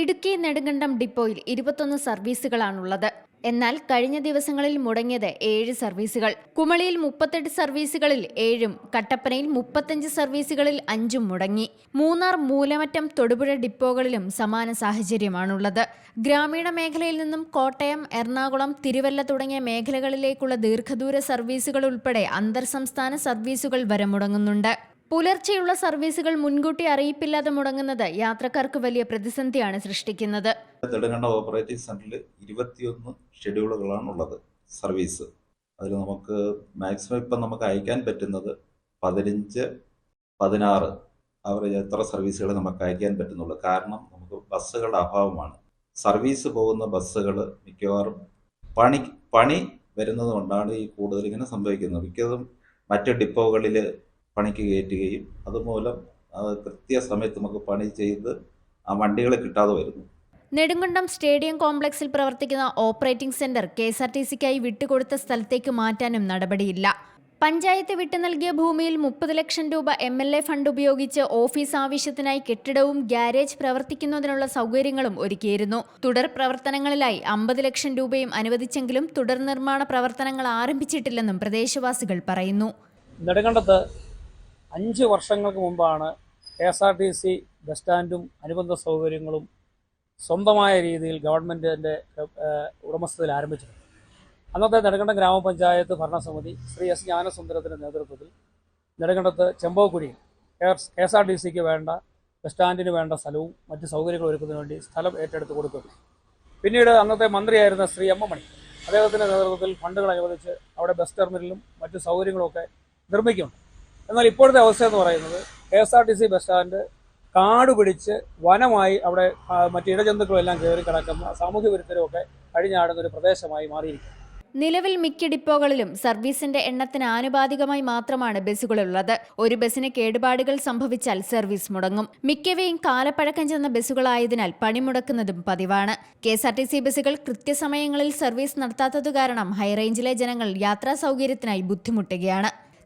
ഇടുക്കി നെടുങ്കണ്ടം ഡിപ്പോയിൽ ഇരുപത്തൊന്ന് സർവീസുകളാണുള്ളത്. എന്നാൽ കഴിഞ്ഞ ദിവസങ്ങളിൽ മുടങ്ങിയത് ഏഴ് സർവീസുകൾ. കുമളിയിൽ മുപ്പത്തെട്ട് സർവീസുകളിൽ ഏഴും കട്ടപ്പനയിൽ മുപ്പത്തഞ്ച് സർവീസുകളിൽ അഞ്ചും മുടങ്ങി. മൂന്നാർ മൂലമറ്റം തൊടുപുഴ ഡിപ്പോകളിലും സമാന സാഹചര്യമാണുള്ളത്. ഗ്രാമീണ മേഖലയിൽ നിന്നും കോട്ടയം എറണാകുളം തിരുവല്ല തുടങ്ങിയ മേഖലകളിലേക്കുള്ള ദീർഘദൂര സർവീസുകൾ ഉൾപ്പെടെ അന്തർ സർവീസുകൾ വരെ മുടങ്ങുന്നുണ്ട്. പുലർച്ചെയുള്ള സർവീസുകൾ മുൻകൂട്ടി അറിയിപ്പില്ലാതെ മുടങ്ങുന്നത് യാത്രക്കാർക്ക് വലിയ പ്രതിസന്ധിയാണ് സൃഷ്ടിക്കുന്നത്. നെടുങ്കണ്ട ഓപ്പറേറ്റിംഗ് സെന്ററിൽ ഇരുപത്തിയൊന്ന് ഷെഡ്യൂളുകളാണ് ഉള്ളത് സർവീസ്. അതിൽ നമുക്ക് മാക്സിമം ഇപ്പം നമുക്ക് അയക്കാൻ പറ്റുന്നത് പതിനഞ്ച് പതിനാറ് അവർ എത്ര സർവീസുകൾ നമുക്ക് അയക്കാൻ പറ്റുന്നുള്ളൂ. കാരണം നമുക്ക് ബസ്സുകളുടെ അഭാവമാണ്. സർവീസ് പോകുന്ന ബസ്സുകൾ മിക്കവാറും പണി പണി വരുന്നത് കൊണ്ടാണ് ഈ കൂടുതൽ ഇങ്ങനെ സംഭവിക്കുന്നത്. മിക്കതും മറ്റ് ഡിപ്പോകളിൽ പണിക്ക് കയറ്റുകയും അതുമൂലം അത് കൃത്യസമയത്ത് നമുക്ക് പണി ചെയ്ത് ആ വണ്ടികളെ കിട്ടാതെ വരുന്നു. നെടുങ്കണ്ടം സ്റ്റേഡിയം കോംപ്ലക്സിൽ പ്രവർത്തിക്കുന്ന operating centre K S R T സിക്കായി വിട്ടുകൊടുത്ത സ്ഥലത്തേക്ക് മാറ്റാനും നടപടിയില്ല. പഞ്ചായത്ത് വിട്ടു നൽകിയ ഭൂമിയിൽ മുപ്പത് ലക്ഷം രൂപ എം എൽ എ ഫണ്ട് ഉപയോഗിച്ച് ഓഫീസ് ആവശ്യത്തിനായി കെട്ടിടവും ഗ്യാരേജ് പ്രവർത്തിക്കുന്നതിനുള്ള സൗകര്യങ്ങളും ഒരുക്കിയിരുന്നു. തുടർ പ്രവർത്തനങ്ങളിലായി അമ്പത് ലക്ഷം രൂപയും അനുവദിച്ചെങ്കിലും തുടർ നിർമ്മാണ പ്രവർത്തനങ്ങൾ ആരംഭിച്ചിട്ടില്ലെന്നും പ്രദേശവാസികൾ പറയുന്നു. നെടുങ്കണ്ടത്ത് അഞ്ച് വർഷങ്ങൾക്ക് മുമ്പാണ് K S R T C bus സ്റ്റാൻഡും അനുബന്ധ സൗകര്യങ്ങളും സ്വന്തമായ രീതിയിൽ ഗവൺമെന്റിന്റെ ഉടമസ്ഥതയിൽ ആരംഭിച്ചത് അന്നത്തെ നെടുങ്കണ്ടം ഗ്രാമപഞ്ചായത്ത് ഭരണസമിതി ശ്രീ എസ് ജ്ഞാനസുന്ദരത്തിന്റെ നേതൃത്വത്തിൽ നെടുങ്കണ്ടത്ത് ചെമ്പകക്കുഴിയിൽ കെ എസ് ആർ ടി സിക്ക് വേണ്ട ബസ് സ്റ്റാൻഡിന് വേണ്ട സ്ഥലവും മറ്റ് സൗകര്യങ്ങൾ ഒരുക്കുന്നതിന് വേണ്ടി സ്ഥലം ഏറ്റെടുത്ത് കൊടുക്കുന്നു പിന്നീട് അന്നത്തെ മന്ത്രിയായിരുന്ന ശ്രീ എം മണി അദ്ദേഹത്തിന്റെ നേതൃത്വത്തിൽ ഫണ്ടുകൾ അനുവദിച്ച് അവിടെ ബസ് ടെർമിനലും മറ്റ് സൗകര്യങ്ങളൊക്കെ നിർമ്മിക്കുന്നുണ്ട്. എന്നാൽ ഇപ്പോഴത്തെ അവസ്ഥ എന്ന് പറയുന്നത് K S R T C bus stand കാട് പിടിച്ച് വനമായി അവിടെ മറ്റ് ഇഴജന്തുക്കളും എല്ലാം കയറി കിടക്കുന്ന സാമൂഹ്യ വിരുദ്ധരുമൊക്കെ അഴിഞ്ഞാടുന്ന ഒരു പ്രദേശമായി മാറിയിരിക്കുന്നു. നിലവിൽ മിക്ക ഡിപ്പോകളിലും സർവീസിന്റെ എണ്ണത്തിന് ആനുപാതികമായി മാത്രമാണ് ബസ്സുകളുള്ളത്. ഒരു ബസ്സിന് കേടുപാടുകൾ സംഭവിച്ചാൽ സർവീസ് മുടങ്ങും. മിക്കവയും കാലപ്പഴക്കം ചെന്ന ബസ്സുകളായതിനാൽ പണിമുടക്കുന്നതും പതിവാണ്. K S R T C ബസ്സുകൾ കൃത്യസമയങ്ങളിൽ സർവീസ് നടത്താത്തതു കാരണം ഹൈറേഞ്ചിലെ ജനങ്ങൾ യാത്രാ സൗകര്യത്തിനായി ബുദ്ധിമുട്ടുകയാണ്.